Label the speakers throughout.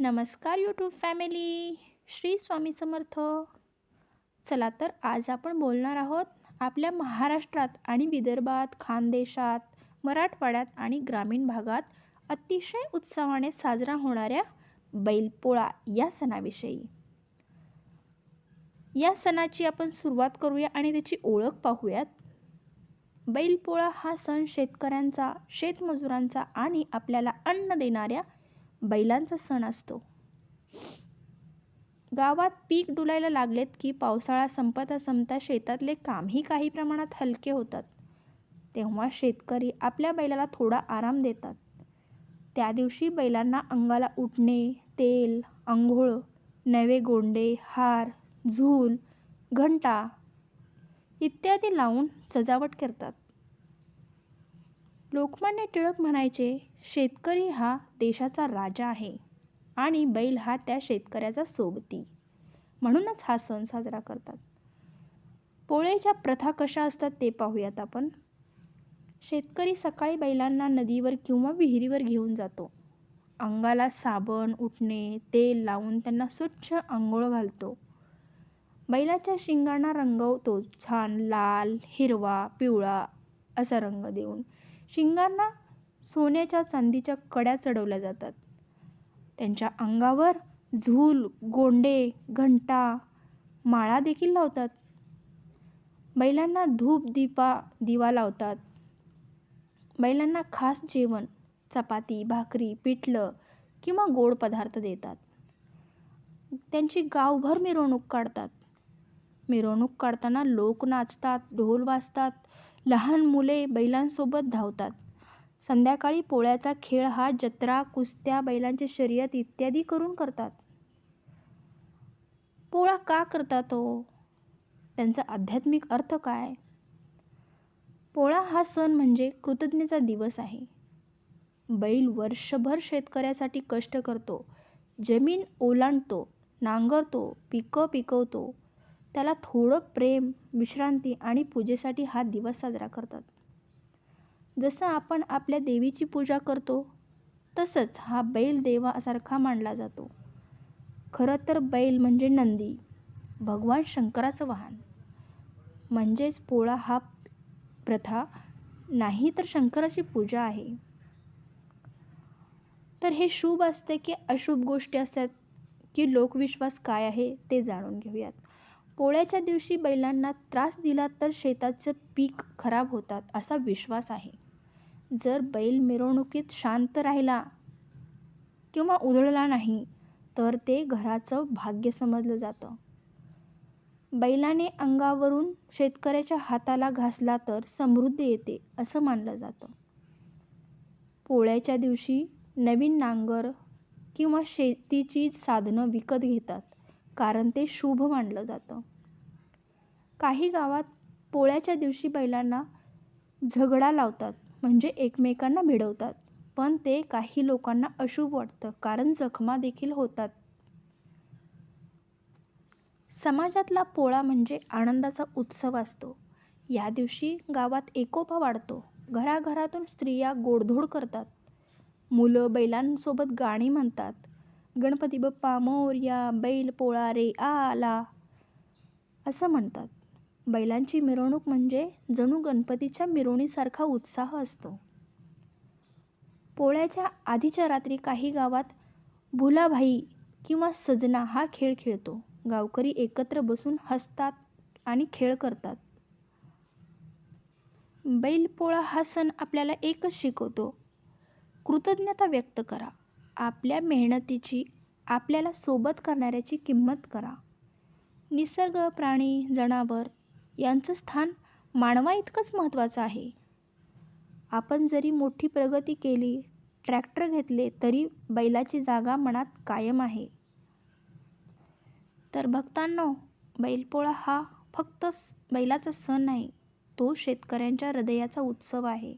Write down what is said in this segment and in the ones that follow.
Speaker 1: नमस्कार YouTube family Shri Swami Samarth. चला तर आज आपण बोलणार आहोत आपल्या महाराष्ट्रात आणि विदर्भात खानदेशात मराठवाड्यात आणि ग्रामीण भागात अतिशय उत्साहाने साजरा होणाऱ्या बैलपोळा या सणाविषयी. या सणाची आपण सुरुवात करूया आणि त्याची ओळख पाहूयात. बैलपोळा हा सण शेतकऱ्यांचा शेतमजुरांचा आणि आपल्याला अन्न देणाऱ्या बैलांचा सण असतो. गावात पीक डुलायला लागलेत की पावसाळा संपता संपता शेतातले कामही काही प्रमाणात हलके होतात. तेव्हा शेतकरी आपल्या बैलाला थोडा आराम देतात. त्या दिवशी बैलांना अंगाला उठणे तेल आंघोळ नवे गोंडे हार झूल घंटा इत्यादी लावून सजावट करतात. लोकमान्य टिळक म्हणायचे शेतकरी हा देशाचा राजा आहे आणि बैल हा त्या शेतकऱ्याचा सोबती. म्हणूनच हा सण साजरा करतात. पोळ्याच्या प्रथा कशा असतात ते पाहूयात आपण. शेतकरी सकाळी बैलांना नदीवर किंवा विहिरीवर घेऊन जातो. अंगाला साबण उठणे तेल लावून त्यांना स्वच्छ आंघोळ घालतो. बैलाच्या शिंगांना रंगवतो छान लाल हिरवा पिवळा असा रंग देऊन. शिंगांना सोन्याच्या चांदीच्या कड्या चढवल्या जातात. त्यांच्या अंगावर झूल गोंडे घंटा माळा देखील लावतात. बैलांना धूप दीपा दिवा लावतात. बैलांना खास जेवण चपाती भाकरी पिठलं किंवा गोड पदार्थ देतात. त्यांची गावभर मिरवणूक काढतात. मिरवणूक काढताना लोक नाचतात ढोल वाजतात लहान मुले बैलांसोबत धावतात. संध्याकाळी पोळ्याचा खेळ हा जत्रा कुस्त्या बैलांची शर्यत इत्यादी करून करतात. पोळा का करतात तो? त्यांचा आध्यात्मिक अर्थ काय? पोळा हा सण म्हणजे कृतज्ञचा दिवस आहे. बैल वर्षभर शेतकऱ्यासाठी कष्ट करतो. जमीन ओलांडतो नांगरतो पिकं पिकवतो. त्याला थोडं प्रेम विश्रांती आणि पूजेसाठी हा दिवस साजरा करतात. जसं आपण आपल्या देवीची पूजा करतो तसंच हा बैल देवासारखा मानला जातो. खरं तर बैल म्हणजे नंदी भगवान शंकराचं वाहन. म्हणजेच पोळा हा प्रथा नाही तर शंकराची पूजा आहे. तर हे शुभ असते की अशुभ गोष्टी असतात की लोकविश्वास काय आहे ते जाणून घेऊयात. पोळ्याच्या दिवशी बैलांना त्रास दिला तर शेताचं पीक खराब होतात असा विश्वास आहे. जर बैल मिरवणुकीत शांत राहिला किंवा उधळला नाही तर ते घराचं भाग्य समजलं जातं. बैलाने अंगावरून शेतकऱ्याच्या हाताला घासला तर समृद्धी येते असं मानलं जातं. पोळ्याच्या दिवशी नवीन नांगर किंवा शेतीची साधनं विकत घेतात. कारण ते शुभ मानलं जातं. काही गावात पोळ्याच्या दिवशी बैलांना झगडा लावतात म्हणजे एकमेकांना भिडवतात. पण ते काही लोकांना अशुभ वाटतं कारण जखमा देखील होतात. समाजातला पोळा म्हणजे आनंदाचा उत्सव असतो. या दिवशी गावात एकोपा वाढतो. घराघरातून स्त्रिया गोडधोड करतात. मुलं बैलांसोबत गाणी म्हणतात. गणपती बाप्पा मोर्या बैल पोळा रे आला असं म्हणतात. बैलांची मिरवणूक म्हणजे जणू गणपतीच्या मिरवणीसारखा उत्साह असतो. पोळ्याच्या आधीच्या रात्री काही गावात भुलाभाई किंवा सजना हा खेळ खेळतो. गावकरी एकत्र बसून हसतात आणि खेळ करतात. बैलपोळा हा सण आपल्याला एकच शिकवतो. कृतज्ञता व्यक्त करा. आपल्या मेहनतीची आपल्याला सोबत करणाऱ्याची किंमत करा. निसर्ग प्राणी जनावर यांचं स्थान मानवा इतकंच महत्त्वाचं आहे. आपण जरी मोठी प्रगती केली ट्रॅक्टर घेतले तरी बैलाची जागा मनात कायम आहे. तर भक्तांनो बैलपोळा हा फक्त बैलाचा सण नाही तो शेतकऱ्यांच्या हृदयाचा उत्सव आहे.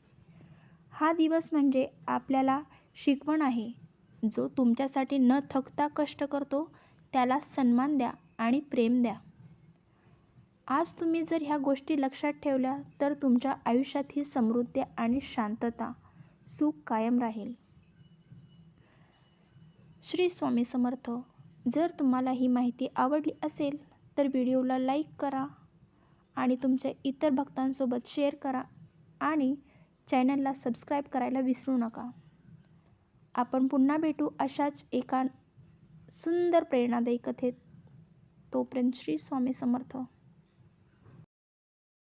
Speaker 1: हा दिवस म्हणजे आपल्याला शिकवण आहे. जो तुमच्यासाठी न थकता कष्ट करतो त्याला सन्मान द्या आणि प्रेम द्या. आज तुम्ही जर ह्या गोष्टी लक्षात ठेवल्या तर तुमच्या आयुष्यात ही समृद्धी आणि शांतता सुख कायम राहील. श्री स्वामी समर्थ जर तुम्हाला ही माहिती आवडली असेल तर व्हिडिओला लाईक करा आणि तुमच्या इतर भक्तांसोबत शेअर करा आणि चॅनलला सबस्क्राईब करायला विसरू नका. आपण पुन्हा भेटू अशाच एका सुंदर प्रेरणादायी कथेत. तोपर्यंत श्री स्वामी समर्थ.